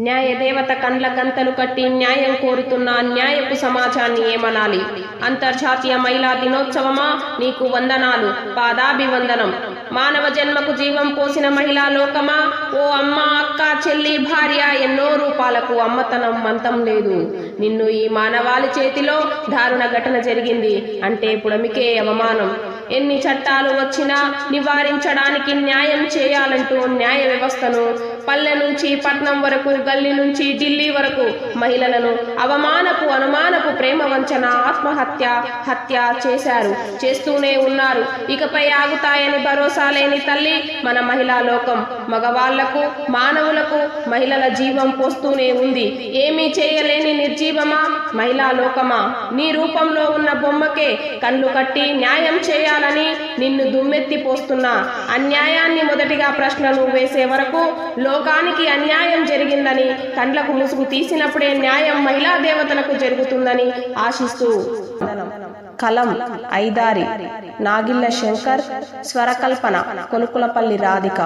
న్యాయదేవత కండ్ల గంతలు కట్టి న్యాయం కోరుతున్న న్యాయపు సమాజాన్ని ఏమనాలి? అంతర్జాతీయ మహిళా దినోత్సవమా? నీకు వందనాలు. పాదాభివందనం. మానవ జన్మకు జీవం పోసిన మహిళా లోకమా? ఓ అమ్మ అక్క చెల్లి భార్య ఎన్నో రూపాలకు అమ్మతనం మంతం లేదు. నిన్ను ఈ మానవాళి చేతిలో దారుణ ఘటన జరిగింది. అంటే పుడమికే అవమానం. ఎన్ని చట్టాలు వచ్చినా నివారించడానికి న్యాయం చేయాలంటూ న్యాయ వ్యవస్థను పల్లె నుంచి పట్నం వరకు గల్లీ నుంచి ఢిల్లీ వరకు మహిళలను అవమానపు అనుమాన ప్రేమ వంచన ఆత్మహత్య హత్య చేశారు. చేస్తూనే ఉన్నారు. ఇకపై ఆగుతాయని భరోసా లేని తల్లి మన మహిళా లోకం. మగవాళ్ళకు మానవులకు మహిళల జీవం పోస్తూనే ఉంది. ఏమీ చేయలేని నిర్జీవమా? మహిళా లోకమా? నీ రూపంలో ఉన్న బొమ్మకే కళ్ళు కట్టి న్యాయం చేయాలని నిన్ను దుమ్మెత్తి పోస్తున్నా. అన్యాయాన్ని మొదటిగా ప్రశ్నలు వేసే వరకు లోకానికి అన్యాయం జరిగిందని కండ్లకు ముసుగు తీసినప్పుడే న్యాయం మహిళా దేవతలకు జరుగుతుందని ఆశిస్తూ కలం ఐదారి నాగిళ్ళ శంకర్ స్వరకల్పన కొనుకులపల్లి రాధిక.